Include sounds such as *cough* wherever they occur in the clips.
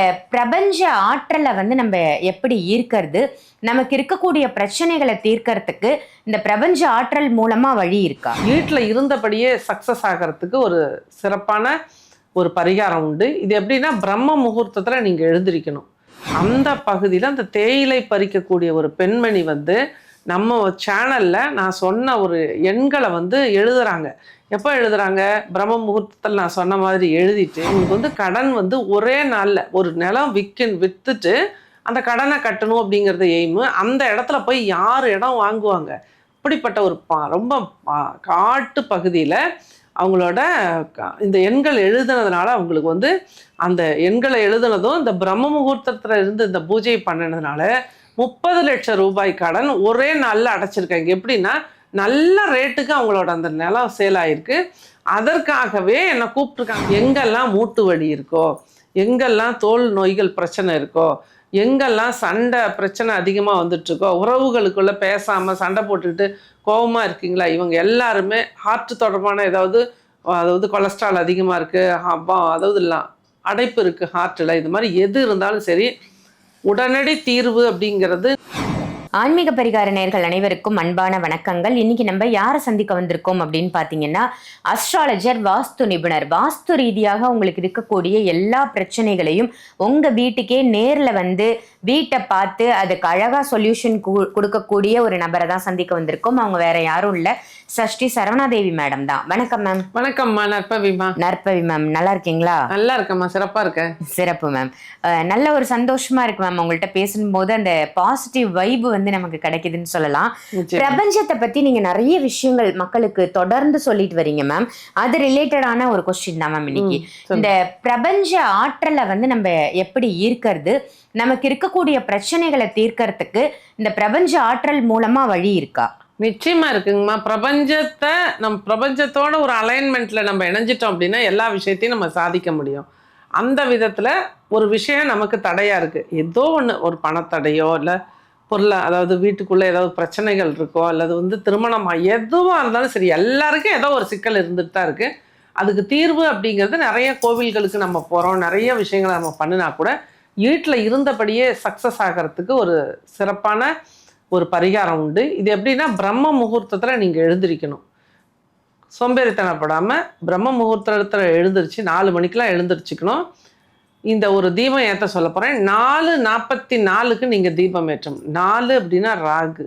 பிரபஞ்ச ஆற்றலை வந்து நம்ம எப்படி ஈர்க்கிறது? நமக்கு இருக்கக்கூடிய பிரச்சனைகளை தீர்க்கறதுக்கு இந்த பிரபஞ்ச ஆற்றல் மூலமா வழி இருக்கா? வீட்டில் இருந்தபடியே சக்சஸ் ஆகிறதுக்கு ஒரு சிறப்பான ஒரு பரிகாரம் உண்டு. இது எப்படின்னா பிரம்ம முகூர்த்தத்தில் நீங்கள் எழுந்திருக்கணும். அந்த பகுதியில் அந்த தேயிலை பறிக்கக்கூடிய ஒரு பெண்மணி வந்து நம்ம சேனலில் நான் சொன்ன ஒரு எண்களை வந்து எழுதுகிறாங்க எப்போ எழுதுகிறாங்க பிரம்ம முகூர்த்தத்தில் நான் சொன்ன மாதிரி எழுதிட்டு உங்களுக்கு வந்து கடன் வந்து ஒரே நாளில் ஒரு நிலம் விற்க விற்றுட்டு அந்த கடனை கட்டணும் அப்படிங்கிறது எய்மு அந்த இடத்துல போய் யார் இடம் வாங்குவாங்க? அப்படிப்பட்ட ஒரு பா ரொம்ப பா- காட்டு பகுதியில் அவங்களோட இந்த எண்கள் எழுதுனதுனால அவங்களுக்கு வந்து அந்த எண்களை எழுதுனதும் இந்த பிரம்ம முகூர்த்தத்தில் இருந்து இந்த பூஜையை பண்ணினதுனால முப்பது லட்சம் ரூபாய் கடன் ஒரே நாளில் அடைச்சிருக்காங்க. எப்படின்னா நல்ல ரேட்டுக்கு அவங்களோட அந்த நிலம் சேல் ஆயிருக்கு. அதற்காகவே என்னை கூப்பிட்ருக்காங்க எங்கெல்லாம் மூட்டு வலி இருக்கோ எங்கெல்லாம் தோல் நோய்கள் பிரச்சனை இருக்கோ எங்கெல்லாம் சண்டை பிரச்சனை அதிகமாக வந்துட்டுருக்கோ உறவுகளுக்குள்ளே பேசாமல் சண்டை போட்டுக்கிட்டு கோபமாக இருக்கீங்களா? இவங்க எல்லாருமே ஹார்ட் தொடர்பான ஏதாவது அதாவது கொலஸ்ட்ரால் அதிகமாக இருக்குது அதாவது இல்லை அடைப்பு இருக்குது ஹார்ட்டில் இது மாதிரி எது இருந்தாலும் சரி உடனடி தீர்வு அப்படிங்கிறது ஆன்மீக பரிகார நேர்கள் அனைவருக்கும் அன்பான வணக்கங்கள். இன்னைக்கு நம்ம யாரை சந்திக்க வந்திருக்கோம் அப்படின்னு பார்த்தீங்கன்னா அஸ்ட்ராலஜர் வாஸ்து நிபுணர். வாஸ்து ரீதியாக உங்களுக்கு இருக்கக்கூடிய எல்லா பிரச்சனைகளையும் உங்க வீட்டுக்கே நேர்ல வந்து வீட்டை பார்த்து அதுக்கு அழகா சொல்யூஷன் கொடுக்கக்கூடிய ஒரு நபரை தான் சந்திக்க வந்திருக்கோம். அவங்க வேற யாரும் இல்ல. சஷ்டி சரவணாதேவி மேடம் தான். வணக்கம் மேம் வணக்கம்மா. நற்பவிமா நற்பவி மேம் நல்லா இருக்கீங்களா? நல்லா இருக்கம்மா. சிறப்பாக இருக்கேன் சிறப்பு மேம் நல்ல ஒரு சந்தோஷமா இருக்கு மேம் உங்கள்கிட்ட பேசும்போது. அந்த பாசிட்டிவ் வைப் வந்து நமக்கு கிடைக்குதுன்னு சொல்லலாம். பிரபஞ்சத்தை பத்தி நீங்க நிறைய விஷயங்கள் மக்களுக்கு தொடர்ந்து சொல்லிட்டு வரீங்க மேம் அது ரிலேட்டடான ஒரு கொஸ்டின் தான் மேம் இன்னைக்கு. இந்த பிரபஞ்ச ஆற்றலை வந்து நம்ம எப்படி ஈர்க்கிறது நமக்கு இருக்கக்கூடிய பிரச்சனைகளை தீர்க்கறதுக்கு இந்த பிரபஞ்ச ஆற்றல் மூலமா வழி இருக்கா? நிச்சயமா இருக்குங்கம்மா பிரபஞ்சத்தை நம்ம பிரபஞ்சத்தோட ஒரு அலைன்மெண்ட்ல நம்ம இணைஞ்சிட்டோம் அப்படின்னா எல்லா விஷயத்தையும் நம்ம சாதிக்க முடியும். அந்த விதத்துல ஒரு விஷயம் நமக்கு தடையா இருக்கு. ஏதோ ஒன்று ஒரு பணத்தடையோ இல்லை பொருளை அதாவது வீட்டுக்குள்ளே ஏதாவது பிரச்சனைகள் இருக்கோ அல்லது வந்து திருமணமாக எதுவாக இருந்தாலும் சரி எல்லாருக்கும் ஏதோ ஒரு சிக்கல் இருந்துட்டு தான் இருக்குது அதுக்கு தீர்வு அப்படிங்கிறது நிறைய கோவில்களுக்கு நம்ம போகிறோம் நிறைய விஷயங்களை நம்ம பண்ணினா கூட வீட்டில் இருந்தபடியே சக்ஸஸ் ஆகிறதுக்கு ஒரு சிறப்பான ஒரு பரிகாரம் உண்டு. இது எப்படின்னா பிரம்ம முகூர்த்தத்தில் நீங்கள் எழுந்திருக்கணும். சோம்பேறித்தனப்படாமல் பிரம்ம முகூர்த்தத்தில் எழுந்திருச்சு நாலு மணிக்கெலாம் எழுந்திருச்சுக்கணும். இந்த ஒரு தீபம் ஏற்ற சொல்ல போகிறேன் நாலு நாற்பத்தி நாலுக்கு நீங்கள் தீபம் ஏற்றும். நாலு அப்படின்னா ராகு.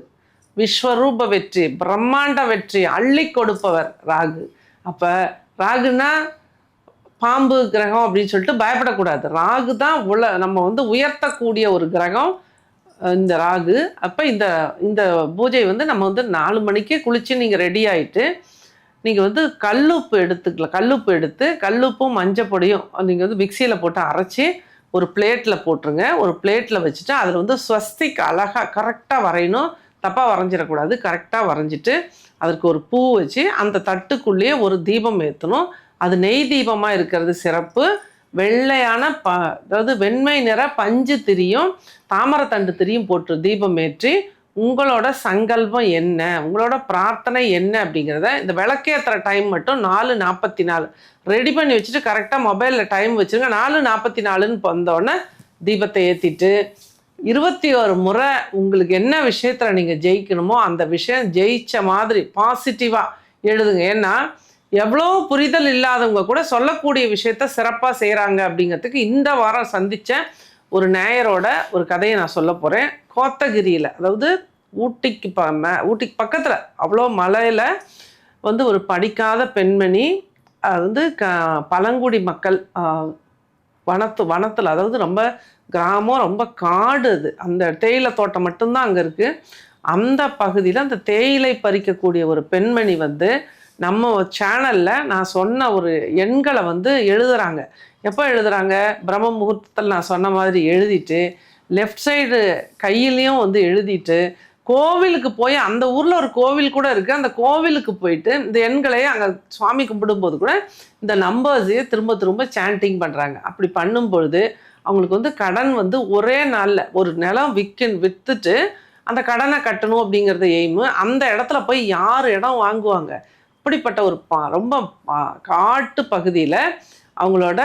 விஸ்வரூப வெற்றி பிரம்மாண்ட வெற்றி அள்ளி கொடுப்பவர் ராகு. அப்போ ராகுனா பாம்பு கிரகம் அப்படின்னு சொல்லிட்டு பயப்படக்கூடாது. ராகு தான் உல நம்ம வந்து உயர்த்தக்கூடிய ஒரு கிரகம் இந்த ராகு. அப்போ இந்த இந்த பூஜை வந்து நம்ம வந்து நாலு மணிக்கே குளித்து நீங்கள் ரெடி ஆகிட்டு நீங்கள் வந்து கல்லுப்பு எடுத்துக்கலாம் கல்லுப்பு எடுத்து கல்லுப்பும் மஞ்சள் பொடியும் நீங்கள் வந்து மிக்சியில் போட்டு அரைச்சி ஒரு பிளேட்டில் போட்டுருங்க. ஒரு பிளேட்டில் வச்சுட்டு அதில் வந்து ஸ்வஸ்திக் அழகாக கரெக்டாக வரையணும். தப்பாக வரைஞ்சிடக்கூடாது. கரெக்டாக வரைஞ்சிட்டு அதற்கு ஒரு பூ வச்சு அந்த தட்டுக்குள்ளேயே ஒரு தீபம் ஏற்றணும் அது நெய் தீபமாக இருக்கிறது சிறப்பு. வெள்ளையான ப அதாவது வெண்மை நிற பஞ்சு திரியும் தாமரத்தண்டு திரியும் போட்டு தீபம் ஏற்றி உங்களோட சங்கல்பம் என்ன? உங்களோட பிரார்த்தனை என்ன அப்படிங்கிறத இந்த விளக்கேற்றுற டைம் மட்டும் நாலு நாற்பத்தி நாலு ரெடி பண்ணி வச்சுட்டு கரெக்டாக மொபைலில் டைம் வச்சுருங்க. நாலு நாற்பத்தி நாலுன்னு வந்தோடனே தீபத்தை ஏற்றிட்டு இருபத்தி ஒரு முறை உங்களுக்கு என்ன விஷயத்தில் நீங்கள் ஜெயிக்கணுமோ அந்த விஷயம் ஜெயித்த மாதிரி பாசிட்டிவாக எழுதுங்க. ஏன்னா எவ்வளோ புரிதல் இல்லாதவங்க கூட சொல்லக்கூடிய விஷயத்த சிறப்பாக செய்கிறாங்க அப்படிங்கிறதுக்கு இந்த வாரம் சந்தித்தேன் ஒரு நேயரோட ஒரு கதையை நான் சொல்ல போகிறேன் கோத்தகிரியில் அதாவது ஊட்டிக்கு ப ம- ஊட்டிக்கு பக்கத்தில் அவ்வளோ மலையில் வந்து ஒரு படிக்காத பெண்மணி அது வந்து க பழங்குடி மக்கள் வனத்து வனத்தில் அதாவது ரொம்ப கிராமம் ரொம்ப காடு அது. அந்த தேயிலை தோட்டம் மட்டும்தான் அங்கே இருக்குது அந்த பகுதியில் அந்த தேயிலை பறிக்கக்கூடிய ஒரு பெண்மணி வந்து நம்ம சேனலில் நான் சொன்ன ஒரு எண்களை வந்து எழுதுகிறாங்க எப்போ எழுதுறாங்க? பிரம்ம முகூர்த்தத்தில் நான் சொன்ன மாதிரி எழுதிட்டு லெஃப்ட் சைடு கையிலையும் வந்து எழுதிட்டு கோவிலுக்கு போய் அந்த ஊரில் ஒரு கோவில் கூட இருக்குது அந்த கோவிலுக்கு போயிட்டு இந்த எண்களை அங்கே சுவாமி கும்பிடும்போது கூட இந்த நம்பர்ஸையே திரும்ப திரும்ப சாண்டிங் பண்ணுறாங்க அப்படி பண்ணும் பொழுது அவங்களுக்கு வந்து கடன் வந்து ஒரே நாளில் ஒரு நிலம் விற்க விற்றுட்டு அந்த கடனை கட்டணும் அப்படிங்கிறது எய்மு அந்த இடத்துல போய் யார் இடம் வாங்குவாங்க? அப்படிப்பட்ட ஒரு பா ரொம்ப பா- காட்டு பகுதியில் அவங்களோட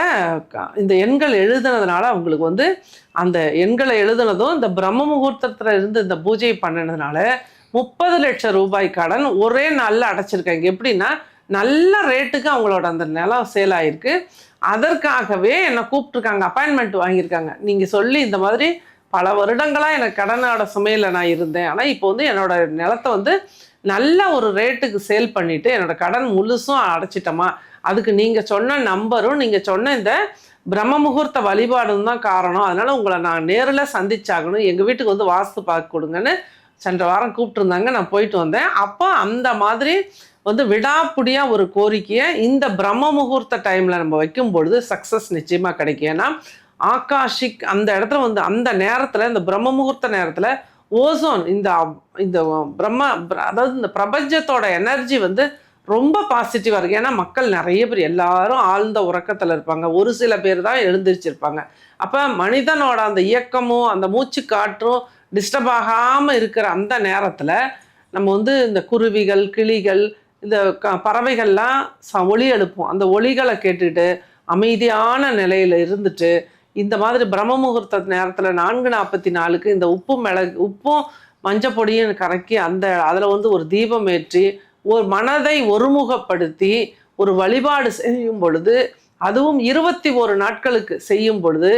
இந்த எண்கள் எழுதுனதுனால அவங்களுக்கு வந்து அந்த எண்களை எழுதுனதும் இந்த பிரம்ம முகூர்த்தத்தில் இருந்து இந்த பூஜை பண்ணினதுனால முப்பது லட்சம் ரூபாய் கடன் ஒரே நாளில் அடைச்சிருக்காங்க. எப்படின்னா நல்ல ரேட்டுக்கு அவங்களோட அந்த நிலம் சேல் ஆகிருக்கு அதற்காகவே என்னை கூப்பிட்ருக்காங்க அப்பாயின்மெண்ட் வாங்கியிருக்காங்க. நீங்கள் சொல்லி இந்த மாதிரி பல வருடங்களாக எனக்கு கடனோட சுமையில் நான் இருந்தேன். ஆனால் இப்போ வந்து என்னோட நிலத்தை வந்து நல்ல ஒரு ரேட்டுக்கு சேல் பண்ணிவிட்டு என்னோட கடன் முழுசும் அடைச்சிட்டோமா அதுக்கு நீங்கள் சொன்ன நம்பரும் நீங்கள் சொன்ன இந்த பிரம்ம முகூர்த்த வழிபாடும் தான் காரணம். அதனால் உங்களை நான் நேரில் சந்திச்சாகணும். எங்கள் வீட்டுக்கு வந்து வாஸ்து பார்க்க கொடுங்கன்னு சென்ற வாரம் கூப்பிட்டுருந்தாங்க. நான் போயிட்டு வந்தேன். அப்போ அந்த மாதிரி வந்து விடாப்புடியாக ஒரு கோரிக்கையை இந்த பிரம்ம முகூர்த்த டைமில் நம்ம வைக்கும் பொழுது சக்ஸஸ் நிச்சயமாக கிடைக்கும். ஏன்னா ஆகாஷிக் அந்த இடத்துல வந்து அந்த நேரத்தில் இந்த பிரம்ம முகூர்த்த நேரத்தில் ஓசோன் இந்த இந்த பிரம்ம அதாவது இந்த பிரபஞ்சத்தோட எனர்ஜி வந்து ரொம்ப பாசிட்டிவாக இருக்குது ஏன்னா மக்கள் நிறைய பேர் எல்லாரும் ஆழ்ந்த உறக்கத்தில் இருப்பாங்க. ஒரு சில பேர் தான் எழுந்திரிச்சிருப்பாங்க. அப்போ மனிதனோட அந்த இயக்கமும் அந்த மூச்சு காற்றும் டிஸ்டர்ப் ஆகாமல் இருக்கிற அந்த நேரத்தில் நம்ம வந்து இந்த குருவிகள் கிளிகள் இந்த க பறவைகள்லாம் ச ஒளி எழுப்பும். அந்த ஒளிகளை கேட்டுட்டு அமைதியான நிலையில் இருந்துட்டு இந்த மாதிரி பிரம்ம முகூர்த்த நேரத்தில் நான்கு நாற்பத்தி நாலுக்கு இந்த உப்பு மிளகு உப்பும் மஞ்சள் பொடியும் கரைக்கி அந்த அதில் வந்து ஒரு தீபம் ஏற்றி ஒரு மனதை ஒருமுகப்படுத்தி ஒரு வழிபாடு செய்யும் பொழுது அதுவும் இருபத்தி ஒரு நாட்களுக்கு செய்யும் பொழுது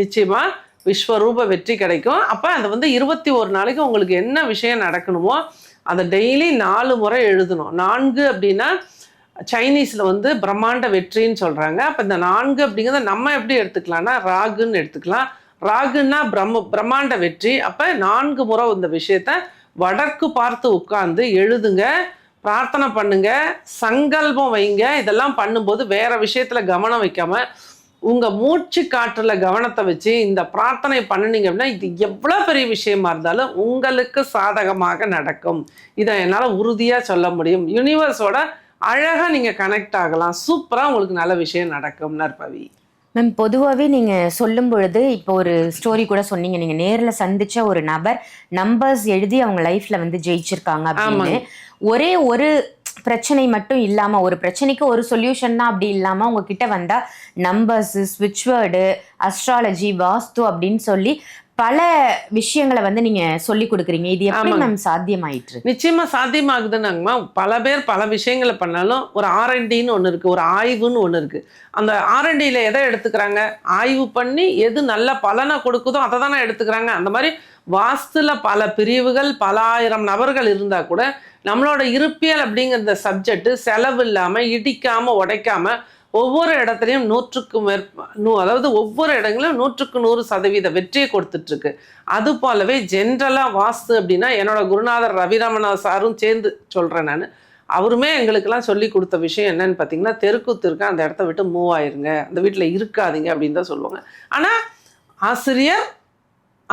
நிச்சயமாக விஸ்வரூப வெற்றி கிடைக்கும். அப்போ அதை வந்து இருபத்தி ஒரு நாளைக்கு உங்களுக்கு என்ன விஷயம் நடக்கணுமோ அதை டெய்லி நாலு முறை எழுதணும். நான்கு அப்படின்னா சைனீஸில் வந்து பிரம்மாண்ட வெற்றின்னு சொல்கிறாங்க அப்போ இந்த நான்கு அப்படிங்கிறத நம்ம எப்படி எடுத்துக்கலாம்னா ராகுன்னு எடுத்துக்கலாம். ராகுன்னா பிரம்ம பிரம்மாண்ட வெற்றி. அப்போ நான்கு முறை இந்த விஷயத்த வடக்கு பார்த்து உட்கார்ந்து எழுதுங்க பிரார்த்தனை பண்ணுங்க சங்கல்பம் வைங்க. இதெல்லாம் பண்ணும்போது வேற விஷயத்துல கவனம் வைக்காம உங்க மூச்சு காற்றுல கவனத்தை வச்சு இந்த பிரார்த்தனை பண்ணுனீங்க அப்படின்னா இது எவ்வளோ பெரிய விஷயமா இருந்தாலும் உங்களுக்கு சாதகமாக நடக்கும். இதை என்னால் உறுதியாக சொல்ல முடியும். யூனிவர்ஸோட அழகா நீங்க கனெக்ட் ஆகலாம். சூப்பரா உங்களுக்கு நல்ல விஷயம் நடக்கும் நற்பவி மேம் பொதுவாகவே நீங்கள் சொல்லும் பொழுது இப்போ ஒரு ஸ்டோரி கூட சொன்னீங்க. நீங்கள் நேரில் சந்திச்ச ஒரு நபர் நம்பர்ஸ் எழுதி அவங்க லைஃப்ல வந்து ஜெயிச்சிருக்காங்க அப்படின்னு. ஒரே ஒரு பிரச்சனை மட்டும் இல்லாம ஒரு பிரச்சனைக்கு ஒரு சொல்யூஷன் தான் அப்படி இல்லாம உங்ககிட்ட வந்தா நம்பர்ஸ் ஸ்விட்ச் வேர்டு அஸ்ட்ராலஜி வாஸ்து அப்படின்னு சொல்லி பல விஷயங்களை வந்து நீங்க சொல்லி கொடுக்குறீங்க. இது எப்படி. மேம் சாத்தியமாயிற்று? நிச்சயமா சாத்தியமாகுதுன்னாங்கம்மா. பல பேர் பல விஷயங்களை பண்ணாலும் ஒரு ஆர்என்டின்னு ஒன்று இருக்கு ஒரு ஆய்வுன்னு ஒன்று இருக்கு. அந்த ஆர்என்டியில் எதை எடுத்துக்கிறாங்க? ஆய்வு பண்ணி எது நல்ல பலனை கொடுக்குதோ அதை தானே எடுத்துக்கிறாங்க. அந்த மாதிரி வாஸ்துல பல பிரிவுகள் பல ஆயிரம் நபர்கள் இருந்தா கூட நம்மளோட இருப்பியல் அப்படிங்கிற சப்ஜெக்ட் செலவு இல்லாம இடிக்காம உடைக்காம ஒவ்வொரு இடத்துலையும் நூற்றுக்கு மேற்ப நூ அதாவது ஒவ்வொரு இடங்களிலும் நூற்றுக்கு நூறு சதவீத வெற்றியை கொடுத்துட்ருக்கு. அது போலவே ஜென்ரலாக வாஸ்து அப்படின்னா என்னோட குருநாதர் ரவிரமணா சாரும் சேர்ந்து சொல்கிறேன் நான். அவருமே எங்களுக்கெல்லாம் சொல்லி கொடுத்த விஷயம் என்னன்னு பார்த்தீங்கன்னா தெருக்கூத்து இருக்கு அந்த இடத்த விட்டு மூவ் ஆயிருங்க அந்த வீட்டில் இருக்காதீங்க அப்படின்னு தான் சொல்லுவாங்க. ஆனால் ஆசிரியர்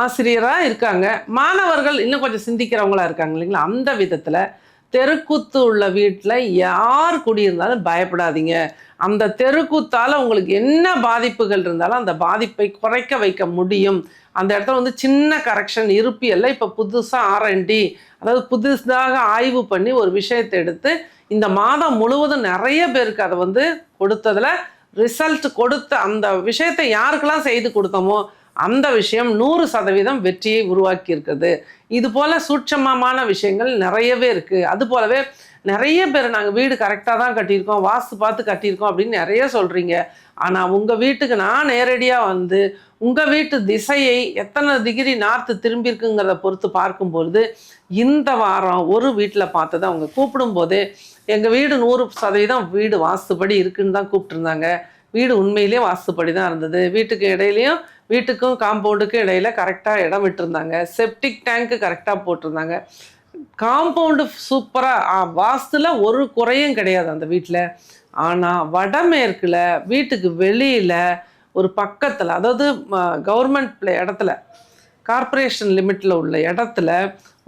ஆசிரியராக இருக்காங்க. மாணவர்கள் இன்னும் கொஞ்சம் சிந்திக்கிறவங்களா இருக்காங்க இல்லைங்களா? அந்த விதத்தில் தெருக்கூத்து உள்ள வீட்டில் யார் குடியிருந்தாலும் பயப்படாதீங்க. அந்த தெருக்கூத்தால் உங்களுக்கு என்ன பாதிப்புகள் இருந்தாலும் அந்த பாதிப்பை குறைக்க வைக்க முடியும். அந்த இடத்துல வந்து சின்ன கரெக்ஷன் இருப்பியல்ல இப்போ புதுசாக ஆர்என்டி அதாவது புதுசாக ஆய்வு பண்ணி ஒரு விஷயத்தை எடுத்து இந்த மாதம் முழுவதும் நிறைய பேருக்கு அதை வந்து கொடுத்ததில் ரிசல்ட் கொடுத்த அந்த விஷயத்தை யாருக்கெல்லாம் செய்து கொடுத்தோமோ அந்த விஷயம் நூறு சதவீதம் வெற்றியை உருவாக்கி இருக்குது இது போல சூட்சமமான விஷயங்கள் நிறையவே இருக்கு. அது போலவே நிறைய பேர் நாங்கள் வீடு கரெக்டாக தான் கட்டியிருக்கோம் வாஸ்து பார்த்து கட்டியிருக்கோம் அப்படின்னு நிறைய சொல்கிறீங்க ஆனால் உங்கள் வீட்டுக்கு நான் நேரடியாக வந்து உங்கள் வீட்டு திசையை எத்தனை டிகிரி நார்த்து திரும்பியிருக்குங்கிறத பொறுத்து பார்க்கும்பொழுது இந்த வாரம் ஒரு வீட்டில் பார்த்ததை அவங்க கூப்பிடும்போதே எங்கள் வீடு நூறு சதவீதம் வீடு வாஸ்துபடி இருக்குன்னு தான் கூப்பிட்டுருந்தாங்க. வீடு உண்மையிலேயே வாஸ்துப்படி தான் இருந்தது. வீட்டுக்கு இடையிலையும் வீட்டுக்கும் காம்பவுண்டுக்கும் இடையில கரெக்டாக இடம் விட்டுருந்தாங்க. செப்டிக் டேங்க்கு கரெக்டாக போட்டிருந்தாங்க. காம்பவுண்டு சூப்பராக வாஸ்துல ஒரு குறையும் கிடையாது அந்த வீட்டில் ஆனால் வடமேற்கில் வீட்டுக்கு வெளியில் ஒரு பக்கத்தில் அதாவது கவர்மெண்ட் இடத்துல கார்ப்பரேஷன் லிமிட்டில் உள்ள இடத்துல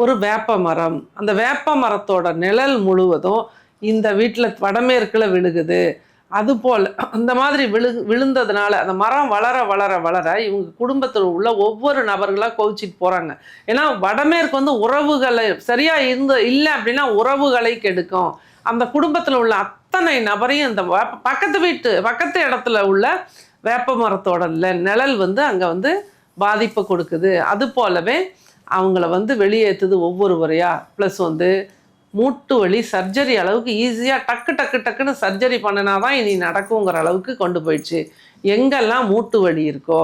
ஒரு வேப்ப மரம். அந்த வேப்ப மரத்தோட நிழல் முழுவதும் இந்த வீட்டில் வடமேற்கில் விழுகுது. அதுபோல் இந்த மாதிரி விழு விழுந்ததுனால அந்த மரம் வளர வளர வளர இவங்க குடும்பத்தில் உள்ள ஒவ்வொரு நபர்களாக கோவிச்சிட்டு போகிறாங்க ஏன்னா வடமேற்கு வந்து உறவுகளை சரியாக இருந்த இல்லை அப்படின்னா உறவுகளை கெடுக்கும். அந்த குடும்பத்தில் உள்ள அத்தனை நபரையும் இந்த பக்கத்து வீட்டு பக்கத்து இடத்துல உள்ள வேப்ப மரத்தோட நிழல் வந்து அங்கே வந்து பாதிப்பை கொடுக்குது. அது போலவே அவங்கள வந்து வெளியேற்றுது ஒவ்வொருவரையா. ப்ளஸ் வந்து மூட்டு வலி சர்ஜரி அளவுக்கு ஈஸியாக டக்கு டக்கு டக்குன்னு சர்ஜரி பண்ணினா தான் இனி நடக்குங்கிற அளவுக்கு கொண்டு போயிடுச்சு. எங்கெல்லாம் மூட்டு வலி இருக்கோ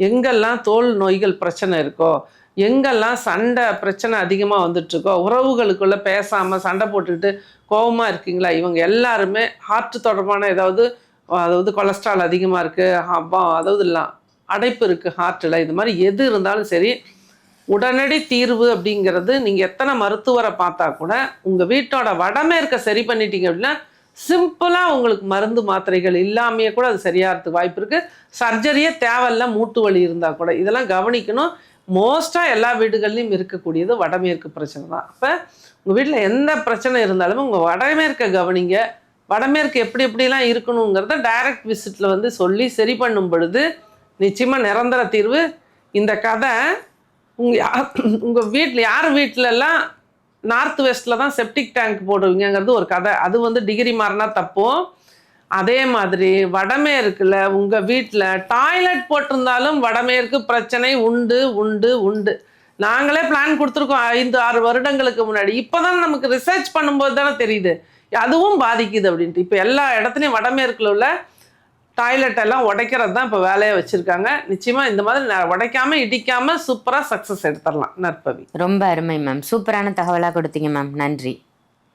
எங்கெல்லாம் தோல் நோய்கள் பிரச்சனை இருக்கோ எங்கெல்லாம் சண்டை பிரச்சனை அதிகமாக வந்துட்டுருக்கோ உறவுகளுக்குள்ளே பேசாமல் சண்டை போட்டுக்கிட்டு கோவமாக இருக்கீங்களா? இவங்க எல்லாருமே ஹார்ட் தொடர்பான ஏதாவது அதாவது கொலஸ்ட்ரால் அதிகமாக இருக்குது அதாவது இல்லை அடைப்பு இருக்குது ஹார்ட்டில் இது மாதிரி எது இருந்தாலும் சரி உடனடி தீர்வு அப்படிங்கிறது நீங்கள் எத்தனை மருத்துவரை பார்த்தா கூட உங்கள் வீட்டோட வடமேற்க சரி பண்ணிட்டீங்க அப்படின்னா சிம்பிளாக உங்களுக்கு மருந்து மாத்திரைகள் இல்லாமையே கூட அது சரியாகிறதுக்கு வாய்ப்பு இருக்குது சர்ஜரியே தேவையில்ல மூட்டு வலி இருந்தால் கூட. இதெல்லாம் கவனிக்கணும். மோஸ்ட்டாக எல்லா வீடுகள்லையும் இருக்கக்கூடியது வடமேற்கு பிரச்சனை தான். அப்போ உங்கள் வீட்டில் எந்த பிரச்சனை இருந்தாலும் உங்கள் வடமேற்கை கவனிங்க. வடமேற்கு எப்படி எப்படிலாம் இருக்கணுங்கிறத டைரக்ட் விசிட்டில் வந்து சொல்லி சரி பண்ணும் பொழுது நிச்சயமாக நிரந்தர தீர்வு. இந்த கதை உங்கள் *clears throat* யார் உங்கள் வீட்டில் யார் வீட்டிலலாம் நார்த் வெஸ்ட்டில் தான் செப்டிக் டேங்க் போடுவீங்கங்கிறது ஒரு கதை. அது வந்து டிகிரி மாறினா தப்பும். அதே மாதிரி வடமேற்குல உங்கள் வீட்டில் டாய்லெட் போட்டிருந்தாலும் வடமேற்கு பிரச்சனை உண்டு உண்டு உண்டு. நாங்களே பிளான் கொடுத்துருக்கோம் ஐந்து ஆறு வருடங்களுக்கு முன்னாடி. இப்போ தான் நமக்கு ரிசர்ச் பண்ணும்போது தானே தெரியுது. அதுவும் பாதிக்குது அப்படின்ட்டு. இப்போ எல்லா இடத்துலையும் வடமேற்குல உள்ள டாய்லெட் எல்லாம் உடைக்கிறது தான் இப்போ வேலையை வச்சுருக்காங்க. நிச்சயமாக இந்த மாதிரி ந- உடைக்காம இடிக்காமல் சூப்பராக சக்ஸஸ் எடுத்துடலாம். நற்பவி. ரொம்ப அருமை மேம் சூப்பரான தகவலாக கொடுத்தீங்க மேம் நன்றி.